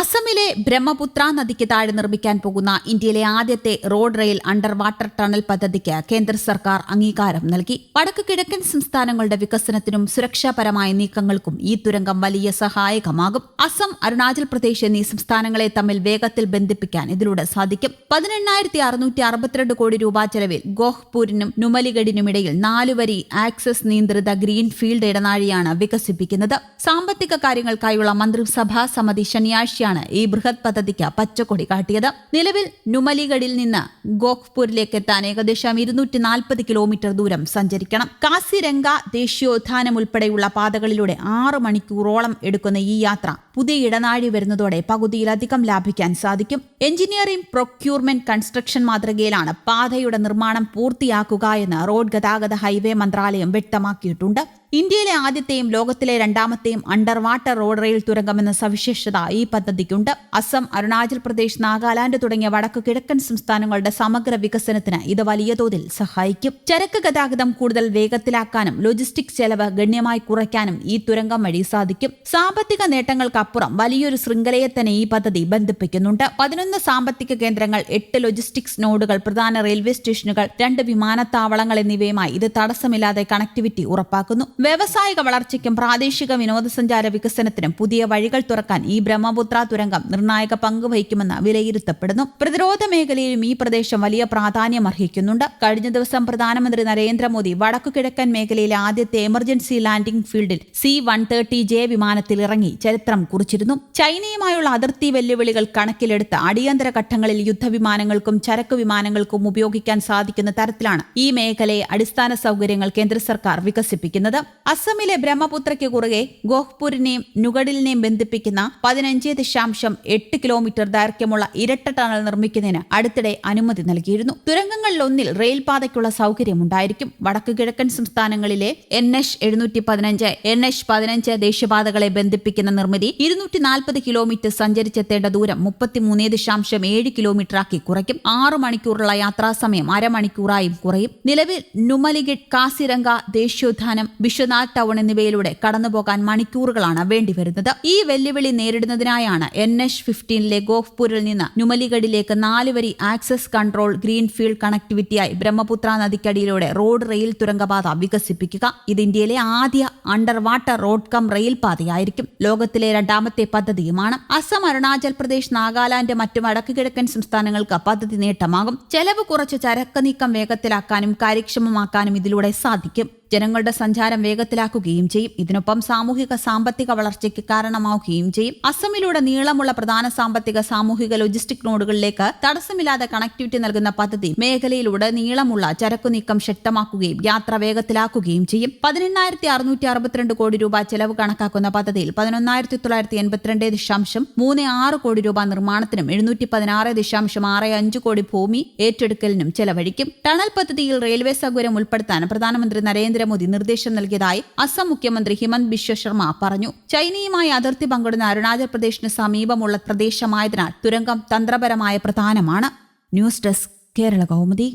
അസമിലെ ബ്രഹ്മപുത്ര നദിക്ക് താഴെ നിർമ്മിക്കാൻ പോകുന്ന ഇന്ത്യയിലെ ആദ്യത്തെ road rail under water tunnel പദ്ധതിക്ക് കേന്ദ്ര സർക്കാർ അംഗീകാരം നൽകി. വടക്ക് കിഴക്കൻ സംസ്ഥാനങ്ങളുടെ വികസനത്തിനും സുരക്ഷാപരമായ നീക്കങ്ങൾക്കും ഈ തുരങ്കം വലിയ സഹായകമാകും. അസം അരുണാചൽ പ്രദേശ് എന്നീ സംസ്ഥാനങ്ങളെ തമ്മിൽ വേഗത്തിൽ ബന്ധിപ്പിക്കാൻ ഇതിലൂടെ സാധിക്കും. പതിനെണ്ണായിരത്തി അറുന്നൂറ്റി അറുപത്തിരണ്ട് കോടി രൂപ ചെലവിൽ ഗോഹ്പൂരിനും നുമലിഗഡിനുമിടയിൽ നാലുവരി ആക്സസ് നിയന്ത്രിത ഗ്രീൻ ഫീൽഡ് ഇടനാഴിയാണ് വികസിപ്പിക്കുന്നത്. സാമ്പത്തിക കാര്യങ്ങൾക്കായുള്ള മന്ത്രിസഭാ സമിതി ശനിയാഴ്ച ഈ ബൃഹത് പദ്ധതിക്ക് പച്ചക്കൊടി കാട്ടിയത്. നിലവിൽ നുമലിഗഡിൽ നിന്ന് ഗോഖ്പൂരിലേക്ക് എത്താൻ ഏകദേശം ഇരുന്നൂറ്റി നാൽപ്പത് കിലോമീറ്റർ ദൂരം സഞ്ചരിക്കണം. കാസിരംഗ ദേശീയോദ്യാനം ഉൾപ്പെടെയുള്ള പാതകളിലൂടെ ആറ് മണിക്കൂറോളം എടുക്കുന്ന ഈ യാത്ര പുതിയ ഇടനാഴി വരുന്നതോടെ പകുതിയിലധികം ലാഭിക്കാൻ സാധിക്കും. എഞ്ചിനീയറിംഗ് പ്രൊക്യൂർമെന്റ് കൺസ്ട്രക്ഷൻ മാതൃകയിലാണ് പാതയുടെ നിർമ്മാണം പൂർത്തിയാക്കുക എന്ന് റോഡ് ഗതാഗത ഹൈവേ മന്ത്രാലയം വ്യക്തമാക്കിയിട്ടുണ്ട്. ഇന്ത്യയിലെ ആദ്യത്തെയും ലോകത്തിലെ രണ്ടാമത്തെയും അണ്ടർ വാട്ടർ റോഡ് റെയിൽ തുരങ്കമെന്ന സവിശേഷത ഈ പദ്ധതിക്കുണ്ട്. അസം അരുണാചൽ പ്രദേശ് നാഗാലാന്റ് തുടങ്ങിയ വടക്കു കിഴക്കൻ സംസ്ഥാനങ്ങളുടെ സമഗ്ര വികസനത്തിന് ഇത് വലിയ തോതിൽ സഹായിക്കും. ചരക്ക് ഗതാഗതം കൂടുതൽ വേഗത്തിലാക്കാനും ലോജിസ്റ്റിക് ചെലവ് ഗണ്യമായി കുറയ്ക്കാനും ഈ തുരങ്കം വഴി സാധിക്കും. സാമ്പത്തിക നേട്ടങ്ങൾക്കപ്പുറം വലിയൊരു ശൃംഖലയെ തന്നെ ഈ പദ്ധതി ബന്ധിപ്പിക്കുന്നുണ്ട്. പതിനൊന്ന് സാമ്പത്തിക കേന്ദ്രങ്ങൾ എട്ട് ലോജിസ്റ്റിക്സ് നോഡുകൾ പ്രധാന റെയിൽവേ സ്റ്റേഷനുകൾ രണ്ട് വിമാനത്താവളങ്ങൾ എന്നിവയുമായി ഇത് തടസ്സമില്ലാതെ കണക്ടിവിറ്റി ഉറപ്പാക്കുന്നു. വ്യാവസായിക വളർച്ചയ്ക്കും പ്രാദേശിക വിനോദസഞ്ചാര വികസനത്തിനും പുതിയ വഴികൾ തുറക്കാൻ ഈ ബ്രഹ്മപുത്ര തുരങ്കം നിർണായക പങ്ക് വഹിക്കുമെന്ന് വിലയിരുത്തപ്പെടുന്നു. പ്രതിരോധ മേഖലയിലും ഈ പ്രദേശം വലിയ പ്രാധാന്യം അർഹിക്കുന്നുണ്ട്. കഴിഞ്ഞ ദിവസം പ്രധാനമന്ത്രി നരേന്ദ്രമോദി വടക്കു കിഴക്കൻ മേഖലയിലെ ആദ്യത്തെ എമർജൻസി ലാൻഡിംഗ് ഫീൽഡിൽ സി വൺ തേർട്ടി ജെ വിമാനത്തിൽ ഇറങ്ങി ചരിത്രം കുറിച്ചിരുന്നു. ചൈനയുമായുള്ള അതിർത്തി വെല്ലുവിളികൾ കണക്കിലെടുത്ത് അടിയന്തര ഘട്ടങ്ങളിൽ യുദ്ധവിമാനങ്ങൾക്കും ചരക്ക് വിമാനങ്ങൾക്കും ഉപയോഗിക്കാൻ സാധിക്കുന്ന തരത്തിലാണ് ഈ മേഖലയെ അടിസ്ഥാന സൗകര്യങ്ങൾ കേന്ദ്ര സർക്കാർ വികസിപ്പിക്കുന്നത്. അസമിലെ ബ്രഹ്മപുത്രയ്ക്ക് കുറുകെ ഗോഹ്പൂരിനെയും നുഗഡിലിനെയും ബന്ധിപ്പിക്കുന്ന പതിനഞ്ച് ദശാംശം എട്ട് കിലോമീറ്റർ ദൈർഘ്യമുള്ള ഇരട്ട ടണൽ നിർമ്മിക്കുന്നതിന് അടുത്തിടെ അനുമതി നൽകിയിരുന്നു. തുരങ്കങ്ങളിലൊന്നിൽ റെയിൽപാതയ്ക്കുള്ള സൗകര്യമുണ്ടായിരിക്കും വടക്കു കിഴക്കൻ സംസ്ഥാനങ്ങളിലെ എൻ എച്ച് എഴുന്നൂറ്റി പതിനഞ്ച് എൻ എച്ച് പതിനഞ്ച് ദേശീയപാതകളെ ബന്ധിപ്പിക്കുന്ന നിർമ്മിതി ഇരുന്നൂറ്റി നാൽപ്പത് കിലോമീറ്റർ സഞ്ചരിച്ചെത്തേണ്ട ദൂരം മുപ്പത്തിമൂന്ന് ദശാംശം ഏഴ് കിലോമീറ്ററാക്കി കുറയ്ക്കും. ആറ് മണിക്കൂറുള്ള യാത്രാസമയം അരമണിക്കൂറായും കുറയും. നിലവിൽ നുമലിഗഡ് കാസിരംഗ ദേശീയോദ്യാനം വിശ്വനാഥ് ടൗൺ എന്നിവയിലൂടെ കടന്നുപോകാൻ മണിക്കൂറുകളാണ് വേണ്ടിവരുന്നത്. ഈ വെല്ലുവിളി നേരിടുന്നതിനായാണ് എൻ എച്ച് ഫിഫ്റ്റീനിലെ ഗോഹ്പൂരിൽ നിന്ന് നുമലിഗഡിലേക്ക് നാലുവരി ആക്സസ് കൺട്രോൾ ഗ്രീൻഫീൽഡ് കണക്ടിവിറ്റിയായി ബ്രഹ്മപുത്ര നദിക്കടിയിലൂടെ റോഡ് റെയിൽ തുരങ്കപാത വികസിപ്പിക്കുക. ഇത് ഇന്ത്യയിലെ ആദ്യ under water road cum rail പാതയായിരിക്കും. ലോകത്തിലെ രണ്ടാമത്തെ പദ്ധതിയുമാണ്. അസം അരുണാചൽ പ്രദേശ് നാഗാലാന്റ് മറ്റു വടക്കു കിഴക്കൻ സംസ്ഥാനങ്ങൾക്ക് പദ്ധതി നേട്ടമാകും. ചെലവ് കുറച്ച് ചരക്ക് നീക്കം വേഗത്തിലാക്കാനും കാര്യക്ഷമമാക്കാനും ഇതിലൂടെ സാധിക്കും. ജനങ്ങളുടെ സഞ്ചാരം വേഗത്തിലാക്കുകയും ചെയ്യും. ഇതിനൊപ്പം സാമൂഹിക സാമ്പത്തിക വളർച്ചയ്ക്ക് കാരണമാവുകയും ചെയ്യും. അസമിലൂടെ നീളമുള്ള പ്രധാന സാമ്പത്തിക സാമൂഹിക ലോജിസ്റ്റിക് നോഡുകളിലേക്ക് തടസ്സമില്ലാതെ കണക്ടിവിറ്റി നൽകുന്ന പദ്ധതി മേഖലയിലൂടെ നീളമുള്ള ചരക്കു നീക്കം ശക്തമാക്കുകയും യാത്ര വേഗത്തിലാക്കുകയും ചെയ്യും. പതിനെണ്ണായിരത്തി അറുന്നൂറ്റി അറുപത്തിരണ്ട് കോടി രൂപ ചെലവ് കണക്കാക്കുന്ന പദ്ധതിയിൽ പതിനൊന്നായിരത്തി തൊള്ളായിരത്തി എൺപത്തിരണ്ട് ദശാംശം മൂന്ന് ആറ് കോടി രൂപ നിർമ്മാണത്തിനും എഴുന്നൂറ്റി പതിനാറ് ദശാംശം ആറ് അഞ്ച് കോടി ഭൂമി ഏറ്റെടുക്കലിനും ചെലവഴിക്കും. ടണൽ പദ്ധതിയിൽ റെയിൽവേ സൗകര്യം ഉൾപ്പെടുത്താൻ പ്രധാനമന്ത്രി നരേന്ദ്രമോദി നിർദ്ദേശം നൽകിയതായി അസം മുഖ്യമന്ത്രി ഹിമന്ത് ബിശ്വ ശർമ്മ പറഞ്ഞു. ചൈനയുമായി അതിർത്തി പങ്കിടുന്ന അരുണാചൽ പ്രദേശിന് സമീപമുള്ള പ്രദേശമായതിനാൽ തുരങ്കം തന്ത്രപരമായ പ്രധാനമാണ്. News desk Kerala Kaumudi.